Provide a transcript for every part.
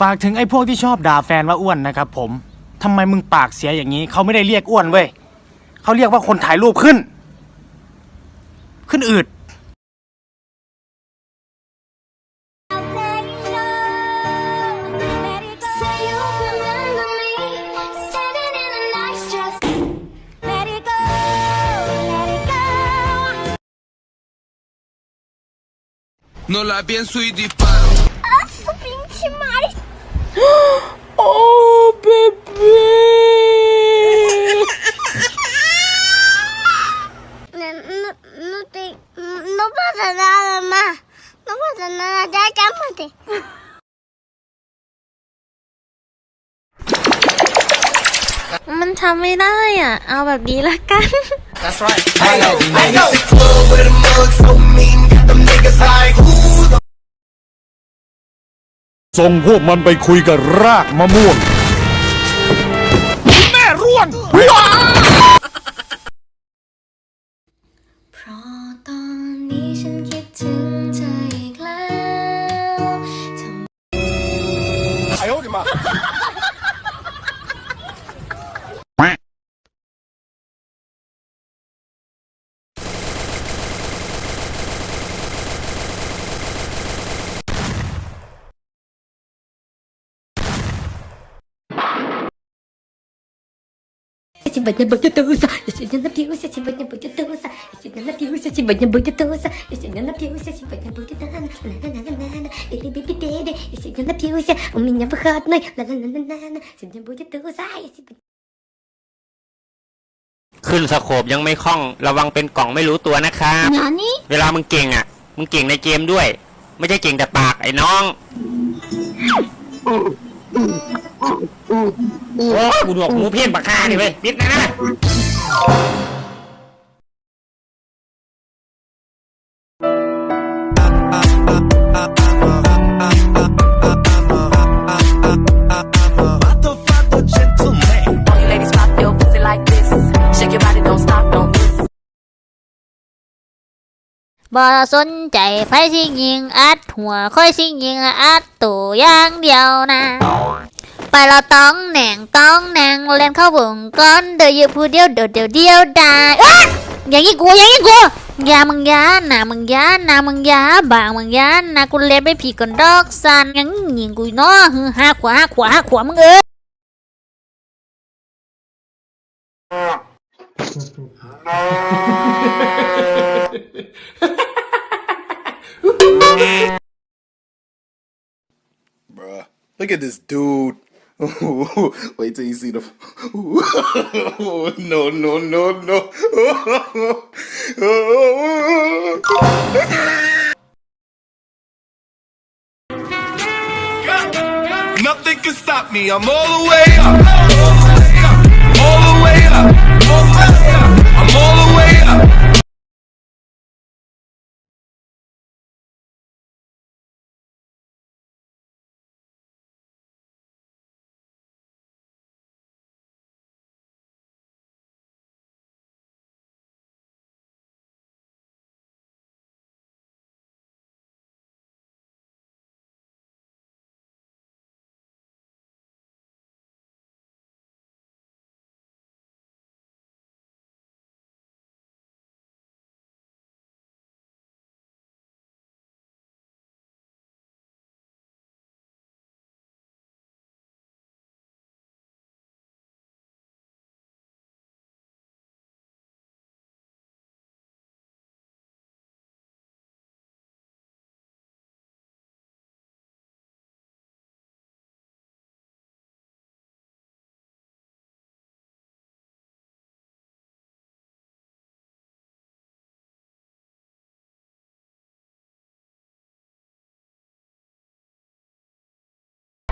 ฝากถึงไอ้พวกที่ชอบด่าแฟนว่าอ้วนนะครับผมทำไมมึงปากเสียอย่างนี้ เขาไม่ได้เรียกอ้วนเว้ยเขาเรียกว่าคนถ่ายรูปขึ้น ขึ้นอืด Say you remember me standing in a nice dress. Let it go, let it go. No la pienso y disparo. ¡Oh, bebé! No, no, no te, no pasa nada más. No pasa nada, ya cálmate. มันทำไม่ได้อะ เอาแบบนี้ละกัน ส่งพวกมันไปคุยกับรากมะม่วง แม่ร่วง เพราะตอนนี้ฉันคิดถึง Сегодня будет туса, я сегодня напьюсь, я сегодня будет туса, я сегодня напьюсь, я сегодня будет туса, я сегодня напьюсь, я сегодня будет на на на на на на или биби биби, я сегодня напьюсь, у меня выходной, на на на на на сегодня будет туса, я сегодня ขึ้นสโคบยังไม่คล่อง ระวังเป็นกล่องไม่รู้ตัวนะครับ เวลามึงเก่งอ่ะ มึงเก่งในเกมด้วย ไม่ใช่เก่งแต่ปากไอ้น้อง โอ้กูหนวกหูเพี้ยนปากคาดิเว้ยปิดนะนะ All you ladies pop your pussy like this. Shake your body, don't stop, don't miss. บ่สนใจไผสิยิงอัดหัวค่อยสิยิงอัดตัวอย่างเดียวนะ ไปเราต้องแหน่งต้องแหน่งเล่นเข้าวงก้อนเดียวอยู่ผู้เดียวเดียวเดียวเดียวได้อะอย่างนี้กูอย่างนี้กูยามึงยาหนามึงยาหนามึงยาบางมึงยาหนากูเล่นไปผีก่อนดอกสันยังยิงกูเนาะฮือหาขวาหาขวาขวามึงเอ้ย Bruh, look at this dude. Wait till you see the. no, no, no, no. Nothing can stop me. I'm all the way up. All the way up. All the way up. I'm all the way up.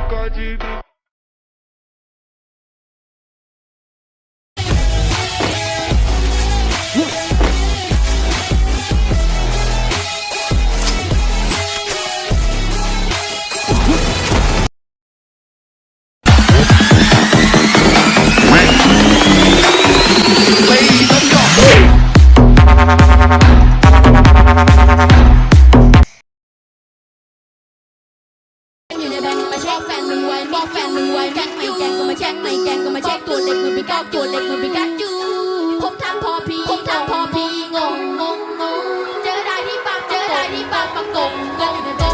อยู่ใบอกแฟนมึงไว้แฟนไม่แกงก็มาแจ้งไม่แกงก็มาแจ้งตัวเล็กมึงไปก้าวตัวเล็กมึงไปกัดวจูผมทำพอพีผมทำพอพีงงงงงเจอได้ที่ปากเจอได้ที่ปากปากกงกง